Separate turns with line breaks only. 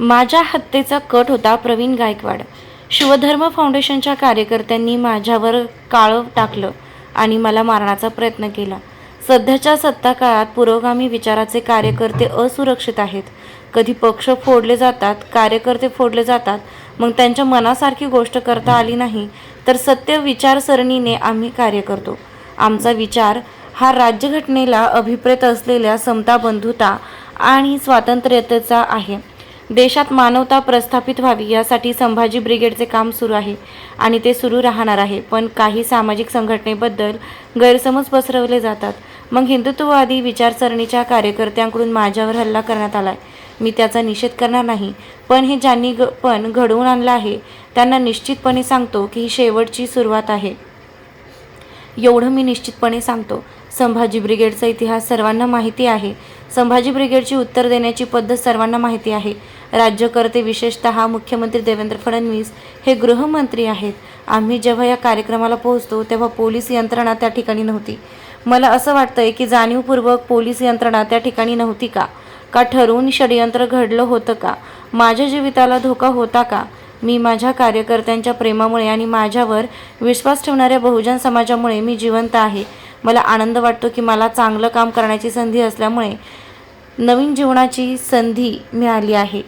माझ्या हत्येचा कट होता प्रवीण गायकवाड. शिवधर्म फाउंडेशनच्या कार्यकर्त्यांनी माझ्यावर काळं टाकलं आणि मला मारण्याचा प्रयत्न केला. सध्याच्या सत्ता काळात पुरोगामी विचाराचे कार्यकर्ते असुरक्षित आहेत. कधी पक्ष फोडले जातात कार्यकर्ते फोडले जातात मग त्यांच्या मनासारखी गोष्ट करता आली नाही तर सत्य विचारसरणीने आम्ही कार्य करतो. आमचा विचार हा राज्यघटनेला अभिप्रेत असलेल्या समता बंधुता आणि स्वातंत्र्यतेचा आहे. देशात मानवता प्रस्थापित व्हावी यासाठी संभाजी ब्रिगेडचे काम सुरू आहे आणि ते सुरू राहणार आहे. पण काही सामाजिक संघटनेबद्दल गैरसमज पसरवले जातात. मग हिंदुत्ववादी विचारसरणीच्या कार्यकर्त्यांकडून माझ्यावर हल्ला करण्यात आलाय. मी त्याचा निषेध करणार नाही. पण हे ज्यांनी ग पण घडवून आणलं आहे त्यांना निश्चितपणे सांगतो की ही शेवटची सुरुवात आहे. एवढं मी निश्चितपणे सांगतो. संभाजी ब्रिगेडचा इतिहास सर्वांना माहिती आहे. संभाजी ब्रिगेडची उत्तर देण्याची पद्धत सर्वांना माहिती आहे. राज्यकर्ते विशेषतः मुख्यमंत्री देवेंद्र फडणवीस हे गृहमंत्री आहेत. आम्ही जेव्हा या कार्यक्रमाला पोहोचतो तेव्हा पोलीस यंत्रणा त्या ठिकाणी नव्हती. मला असं वाटतंय की जाणीवपूर्वक पोलीस यंत्रणा त्या ठिकाणी नव्हती का? का ठरवून षडयंत्र घडलं होतं का? माझ्या जीविताला धोका होता का? मी माझ्या कार्यकर्त्यांच्या प्रेमामुळे आणि माझ्यावर विश्वास ठेवणाऱ्या बहुजन समाजामुळे मी जिवंत आहे. मला आनंद वाटतो की मला चांगलं काम करण्याची संधी असल्यामुळे नवीन जीवनाची संधी मिळाली आहे.